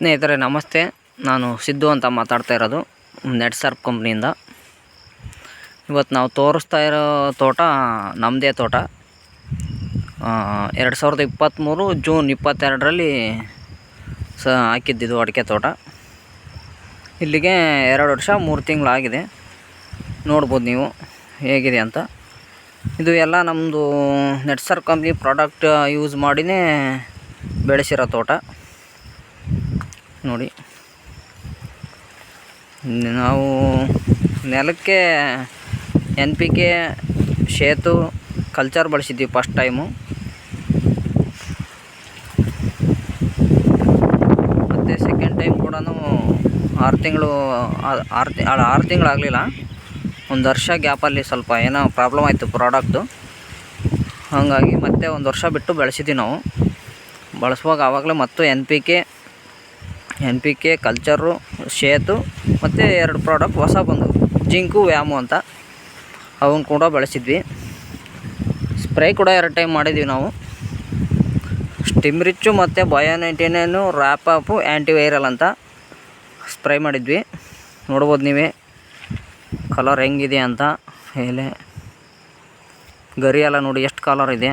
ಸ್ನೇಹಿತರೆ, ನಮಸ್ತೆ. ನಾನು ಸಿದ್ದು ಅಂತ ಮಾತಾಡ್ತಾ ಇರೋದು ನೆಟ್ ಸರ್ಪ್ ಕಂಪ್ನಿಯಿಂದ. ಇವತ್ತು ನಾವು ತೋರಿಸ್ತಾ ಇರೋ ತೋಟ ನಮ್ಮದೇ ತೋಟ. ಎರಡು ಸಾವಿರದ ಇಪ್ಪತ್ತ್ಮೂರು ಜೂನ್ ಇಪ್ಪತ್ತೆರಡರಲ್ಲಿ ಸ ಹಾಕಿದ್ದಿದ್ದು ಅಡಿಕೆ ತೋಟ. ಇಲ್ಲಿಗೆ ಎರಡು ವರ್ಷ, ಮೂರು ತಿಂಗಳಾಗಿದೆ. ನೋಡ್ಬೋದು ನೀವು ಹೇಗಿದೆ ಅಂತ. ಇದು ಎಲ್ಲ ನಮ್ಮದು ನೆಟ್ಸರ್ ಕಂಪ್ನಿ ಪ್ರಾಡಕ್ಟ್ ಯೂಸ್ ಮಾಡಿನೇ ಬೆಳೆಸಿರೋ ತೋಟ. ನೋಡಿ. ನಾವು ನೆಲಕ್ಕೆ ಎನ್ ಪಿ ಕೆ ಶೇತು ಕಲ್ಚರ್ ಬಳಸಿದ್ವಿ ಫಸ್ಟ್ ಟೈಮು ಮತ್ತು ಸೆಕೆಂಡ್ ಟೈಮ್ ಕೂಡ ಆರು ತಿಂಗಳು, ಆರು ತಿ ಆರು ತಿಂಗಳಾಗಲಿಲ್ಲ ಒಂದು ವರ್ಷ ಗ್ಯಾಪಲ್ಲಿ ಸ್ವಲ್ಪ ಏನೋ ಪ್ರಾಬ್ಲಮ್ ಆಯಿತು ಪ್ರಾಡಕ್ಟು ಹಾಗಾಗಿ ಮತ್ತೆ ಒಂದು ವರ್ಷ ಬಿಟ್ಟು ಬೆಳೆಸಿದ್ವಿ ನಾವು. ಬಳಸುವಾಗ ಆವಾಗಲೇ ಮತ್ತು N P K N P K, culture Setu ಮತ್ತು ಎರಡು ಪ್ರಾಡಕ್ಟ್ ಹೊಸ ಬಂದವು ಜಿಂಕು, ವ್ಯಾಮು ಅಂತ. ಅವನ್ನ ಕೂಡ ಬಳಸಿದ್ವಿ. ಸ್ಪ್ರೇ ಕೂಡ ಎರಡು ಟೈಮ್ ಮಾಡಿದ್ವಿ ನಾವು. ಸ್ಟಿಮ್ ರಿಚ್ಚು ಮತ್ತು bio ninety nine wrap up antiviral ಅಂತ ಸ್ಪ್ರೇ ಮಾಡಿದ್ವಿ. ನೋಡ್ಬೋದು ನೀವೇ. ಕಲರ್ ಹೆಂಗಿದೆ ಅಂತ. ಎಲೆ. ಗರಿ ಎಲ್ಲ ನೋಡಿ ಎಷ್ಟು ಕಲರ್ ಇದೆ.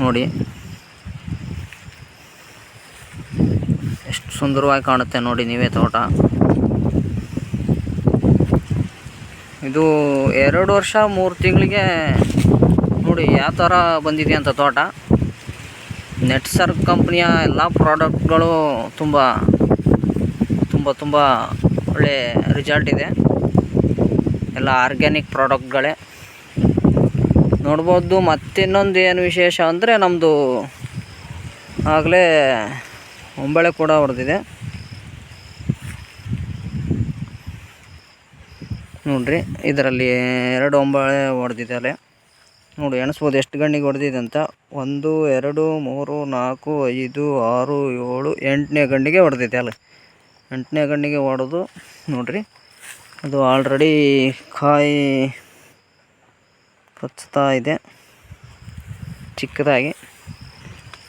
ನೋಡಿ ಎಷ್ಟು ಸುಂದರವಾಗಿ ಕಾಣುತ್ತೆ ನೋಡಿ ನೀವೇ ತೋಟ. ಇದು ಎರಡು ವರ್ಷ, ಮೂರು ತಿಂಗಳಿಗೆ ನೋಡಿ ಯಾವ ಥರ ಬಂದಿದೆ ಅಂತ ತೋಟ. ನೆಟ್ಸರ್ ಕಂಪ್ನಿಯ ಎಲ್ಲ ಪ್ರಾಡಕ್ಟ್ಗಳು ತುಂಬ ತುಂಬ ತುಂಬ ಒಳ್ಳೆ ರಿಸಲ್ಟ್ ಇದೆ. ಎಲ್ಲ ಆರ್ಗ್ಯಾನಿಕ್ ಪ್ರಾಡಕ್ಟ್ಗಳೇ. ನೋಡ್ಬೋದು ಮತ್ತಿನ್ನೊಂದು ಏನು ವಿಶೇಷ ಅಂದರೆ ನಮ್ಮದು ಆಗಲೇ ಒಂಬಳೆ ಕೂಡ ಹೊಡೆದಿದೆ. ನೋಡ್ರಿ, ಇದರಲ್ಲಿ ಎರಡು ಒಂಬಳೆ ಹೊಡೆದಿದ್ದಾರೆ ನೋಡಿ, ಎಣಿಸ್ಬೋದು ಎಷ್ಟು ಗಣ್ಣಿಗೆ ಹೊಡೆದಿದೆ ಅಂತ. ಒಂದು, ಎರಡು, ಮೂರು, ನಾಲ್ಕು, ಐದು, ಆರು, ಏಳು, ಎಂಟನೇ ಗಂಡಿಗೆ ಹೊಡೆದಿದೆ ಅಲ್ಲಿ. ಎಂಟನೇ ಗಂಡಿಗೆ ಹೊಡೆದು, ನೋಡ್ರಿ, ಅದು ಆಲ್ರೆಡಿ ಕಾಯಿ ಕಚ್ತಾ ಇದೆ. ಚಿಕ್ಕದಾಗಿ.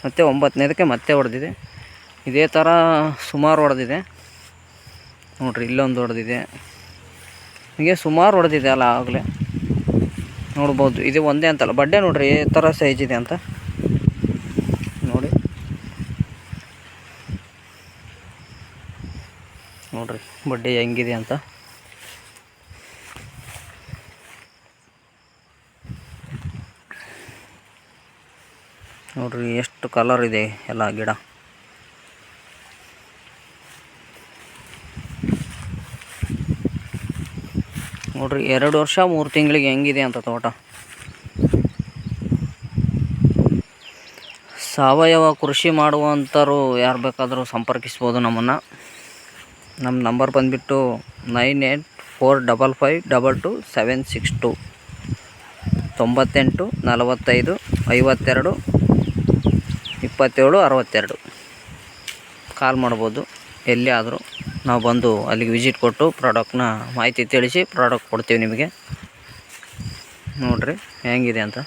ಮತ್ತು ಒಂಬತ್ತನೇದಕ್ಕೆ ಮತ್ತೆ ಹೊಡೆದಿದೆ. ಇದೇ ಥರ ಸುಮಾರು ಹೊಡೆದಿದೆ. ನೋಡಿರಿ, ಇಲ್ಲೊಂದು ಹೊಡೆದಿದೆ. ಹೀಗೆ ಸುಮಾರು ಹೊಡೆದಿದೆ ಅಲ್ಲ ಆಗಲೇ. ನೋಡ್ಬೋದು, ಇದು ಒಂದೇ ಅಂತಲ್ಲ. ಬಡ್ಡೆ ನೋಡಿರಿ, ಈ ಥರ ಸೈಜ್ ಇದೆ ಅಂತ. ನೋಡಿ. ನೋಡ್ರಿ, ಬಡ್ಡೆ ಹೆಂಗಿದೆ ಅಂತ. ನೋಡಿರಿ, ಎಷ್ಟು ಕಲರ್ ಇದೆ ಎಲ್ಲ ಗಿಡ. ನೋಡ್ರಿ, ಎರಡು ವರ್ಷ ಮೂರು ತಿಂಗಳಿಗೆ ಹೆಂಗಿದೆ ಅಂತ ತೋಟ. ಸಾವಯವ ಕೃಷಿ ಮಾಡುವಂಥವ್ರು ಯಾರು ಬೇಕಾದರೂ ಸಂಪರ್ಕಿಸ್ಬೋದು ನಮ್ಮನ್ನು. ನಮ್ಮ ನಂಬರ್ ಬಂದುಬಿಟ್ಟು nine eight four double five double two seven six two, ತೊಂಬತ್ತೆಂಟು ನಲವತ್ತೈದು ಐವತ್ತೆರಡು ಇಪ್ಪತ್ತೇಳು ಅರವತ್ತೆರಡು. ಕಾಲ್ ಮಾಡ್ಬೋದು, ಎಲ್ಲಿ ಆದರೂ. ನಾವು ಬಂದು ಅಲ್ಲಿಗೆ ವಿಸಿಟ್ ಕೊಟ್ಟು ಪ್ರಾಡಕ್ಟ್ನ ಮಾಹಿತಿ ತಿಳಿಸಿ ಪ್ರಾಡಕ್ಟ್ ಕೊಡ್ತೀವಿ ನಿಮಗೆ. ನೋಡಿರಿ ಹೆಂಗಿದೆ ಅಂತ.